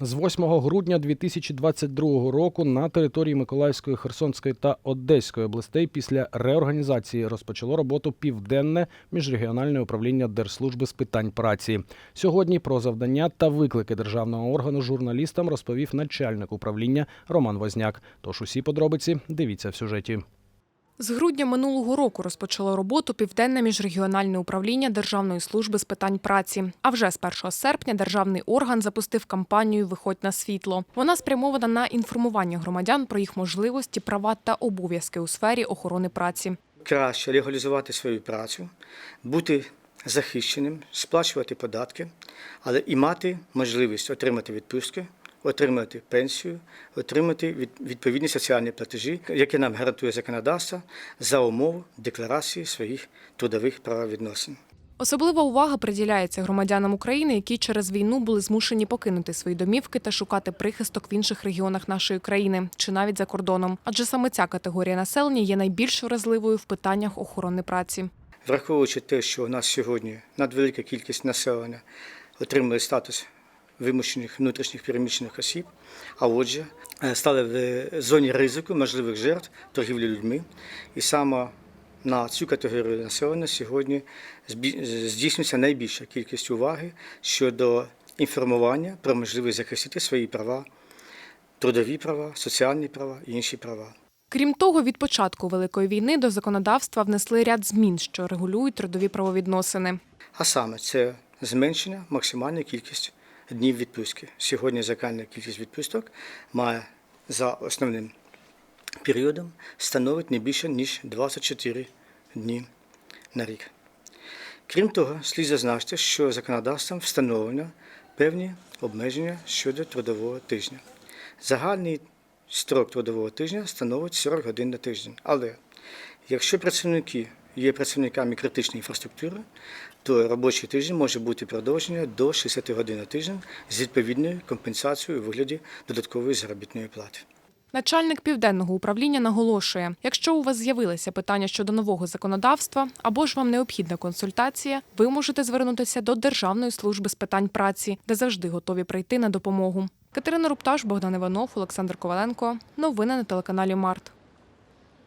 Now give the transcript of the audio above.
З 8 грудня 2022 року на території Миколаївської, Херсонської та Одеської областей після реорганізації розпочало роботу південне міжрегіональне управління Держслужби з питань праці. Сьогодні про завдання та виклики державного органу журналістам розповів начальник управління Роман Возняк. Тож усі подробиці дивіться в сюжеті. З грудня минулого року розпочало роботу Південне міжрегіональне управління Державної служби з питань праці. А вже з 1 серпня державний орган запустив кампанію Виходь на світло. Вона спрямована на інформування громадян про їх можливості, права та обов'язки у сфері охорони праці. краще легалізувати свою працю, бути захищеним, сплачувати податки, але і мати можливість отримати відпустки, отримати пенсію, отримати відповідні соціальні платежі, які нам гарантує законодавство за умов декларації своїх трудових правовідносин. Особлива увага приділяється громадянам України, які через війну були змушені покинути свої домівки та шукати прихисток в інших регіонах нашої країни чи навіть за кордоном. Адже саме ця категорія населення є найбільш вразливою в питаннях охорони праці. Враховуючи те, що у нас сьогодні надвелика кількість населення отримує статус вимушених внутрішніх переміщених осіб, а отже, е, стали в зоні ризику можливих жертв торгівлі людьми. І саме на цю категорію населення сьогодні здійснюється найбільша кількість уваги щодо інформування про можливість захистити свої права, трудові права, соціальні права і інші права. Крім того, від початку великої війни до законодавства внесли ряд змін, що регулюють трудові правовідносини. А саме це зменшення максимальної кількості днів відпустки. Сьогодні загальна кількість відпусток має за основним періодом становить не більше ніж 24 дні на рік. Крім того, слід зазначити, що законодавством встановлено певні обмеження щодо трудового тижня. Загальний строк трудового тижня становить 40 годин на тиждень. Але якщо працівники є працівниками критичної інфраструктури, то робочий тиждень може бути продовження до 60 годин на тиждень з відповідною компенсацією у вигляді додаткової заробітної плати. Начальник південного управління наголошує: якщо у вас з'явилися питання щодо нового законодавства або ж вам необхідна консультація, ви можете звернутися до Державної служби з питань праці, де завжди готові прийти на допомогу. Катерина Рупташ, Богдан Іванов, Олександр Коваленко. Новини на телеканалі Март.